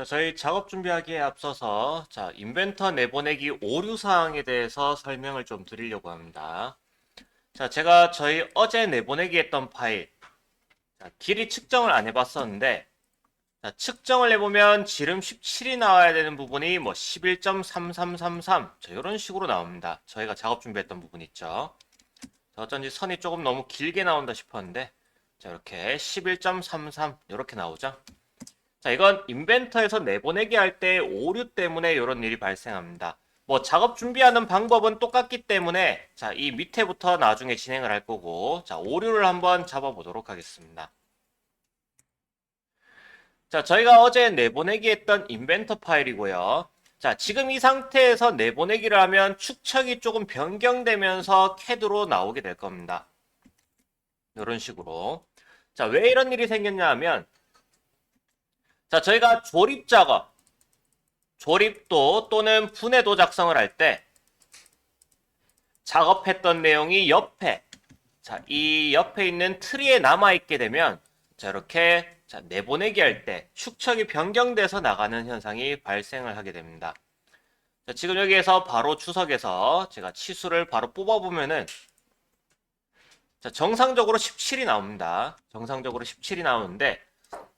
자, 저희 작업 준비하기에 앞서서 자, 인벤터 내보내기 오류 사항에 대해서 설명을 좀 드리려고 합니다. 자, 제가 저희 어제 내보내기 했던 파일 자, 길이 측정을 안 해봤었는데 자, 측정을 해보면 지름 17이 나와야 되는 부분이 뭐 11.3333 자, 이런 식으로 나옵니다. 저희가 작업 준비했던 부분 있죠. 자, 어쩐지 선이 조금 너무 길게 나온다 싶었는데 자, 이렇게 11.33 이렇게 나오죠. 자, 이건 인벤터에서 내보내기 할 때 오류 때문에 이런 일이 발생합니다. 뭐 작업 준비하는 방법은 똑같기 때문에 자, 이 밑에부터 나중에 진행을 할 거고 자, 오류를 한번 잡아보도록 하겠습니다. 자, 저희가 어제 내보내기 했던 인벤터 파일이고요. 자, 지금 이 상태에서 내보내기를 하면 축척이 조금 변경되면서 CAD로 나오게 될 겁니다. 이런 식으로. 자, 왜 이런 일이 생겼냐 하면 자, 저희가 조립 작업, 조립도 또는 분해도 작성을 할 때 작업했던 내용이 옆에 자, 이 옆에 있는 트리에 남아 있게 되면 자, 이렇게 자, 내보내기 할 때 축척이 변경돼서 나가는 현상이 발생을 하게 됩니다. 자, 지금 여기에서 바로 추석에서 제가 치수를 바로 뽑아보면은 자, 정상적으로 17이 나옵니다. 정상적으로 17이 나오는데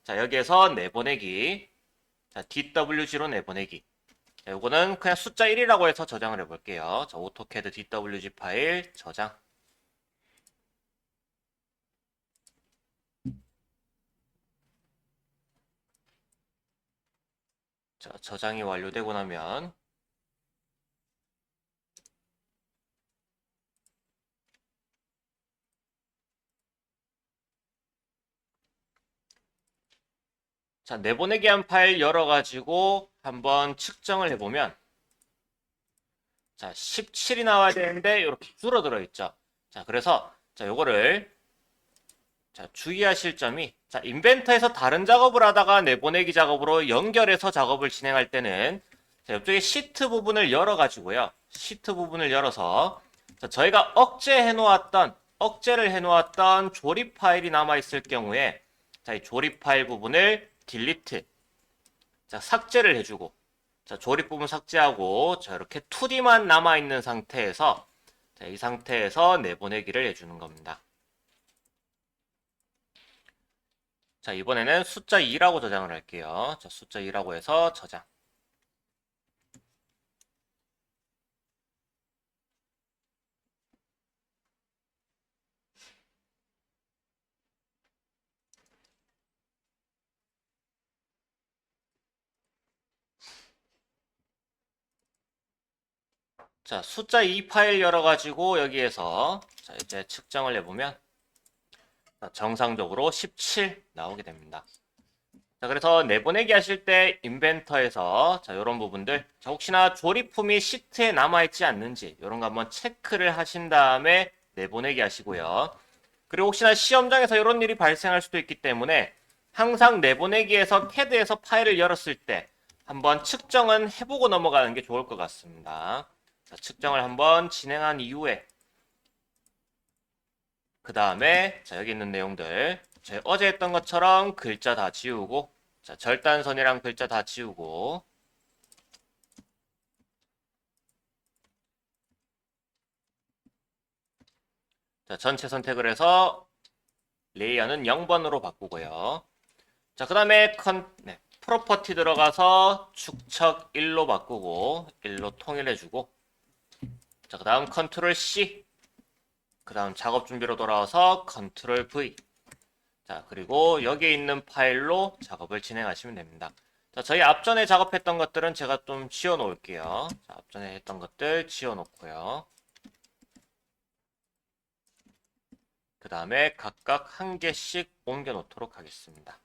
자, 여기에서 내보내기. 자, DWG로 내보내기. 자, 요거는 그냥 숫자 1이라고 해서 저장을 해볼게요. 자, 오토캐드 DWG 파일 저장. 자, 저장이 완료되고 나면 자, 내보내기 한 파일 열어가지고 한번 측정을 해보면 자, 17이 나와야 되는데 이렇게 줄어들어 있죠. 자, 그래서 자, 요거를 자, 주의하실 점이 자, 인벤터에서 다른 작업을 하다가 내보내기 작업으로 연결해서 작업을 진행할 때는 자, 이쪽에 시트 부분을 열어 가지고요. 시트 부분을 열어서 자, 저희가 억제해 놓았던 억제를 해 놓았던 조립 파일이 남아 있을 경우에 자, 이 조립 파일 부분을 딜리트 자, 삭제를 해주고 자, 조립 부분 삭제하고 자, 이렇게 2D만 남아 있는 상태에서 자, 이 상태에서 내보내기를 해주는 겁니다. 자, 이번에는 숫자 2라고 저장을 할게요. 자, 숫자 2라고 해서 저장. 자, 숫자 2 파일 열어가지고 여기에서 자, 이제 측정을 해보면 자, 정상적으로 17 나오게 됩니다. 자, 그래서 내보내기 하실 때 인벤터에서 자, 이런 부분들 자, 혹시나 조립품이 시트에 남아있지 않는지 이런 거 한번 체크를 하신 다음에 내보내기 하시고요. 그리고 혹시나 시험장에서 이런 일이 발생할 수도 있기 때문에 항상 내보내기에서 캐드에서 파일을 열었을 때 한번 측정은 해보고 넘어가는 게 좋을 것 같습니다. 자, 측정을 한번 진행한 이후에 그 다음에 자 여기 있는 내용들. 저희 어제 했던 것처럼 글자 다 지우고 자 절단선이랑 글자 다 지우고. 자 전체 선택을 해서 레이어는 0번으로 바꾸고요. 자그 다음에 컨 네, 프로퍼티 들어가서 축척 1로 바꾸고 1로 통일해주고 자, 그 다음 컨트롤 C. 그 다음 작업 준비로 돌아와서 컨트롤 V. 자, 그리고 여기에 있는 파일로 작업을 진행하시면 됩니다. 자, 저희 앞전에 작업했던 것들은 제가 좀 지워 놓을게요. 자, 앞전에 했던 것들 지워 놓고요. 그 다음에 각각 한 개씩 옮겨 놓도록 하겠습니다.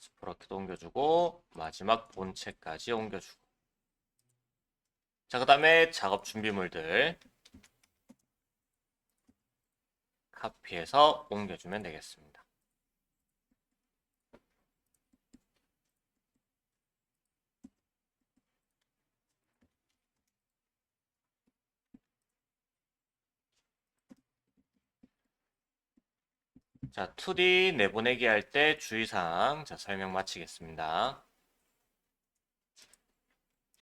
스프로켓도 옮겨주고 마지막 본체까지 옮겨주고 자, 그 다음에 작업 준비물들 카피해서 옮겨주면 되겠습니다. 자, 2D 내보내기 할 때 주의사항 자, 설명 마치겠습니다.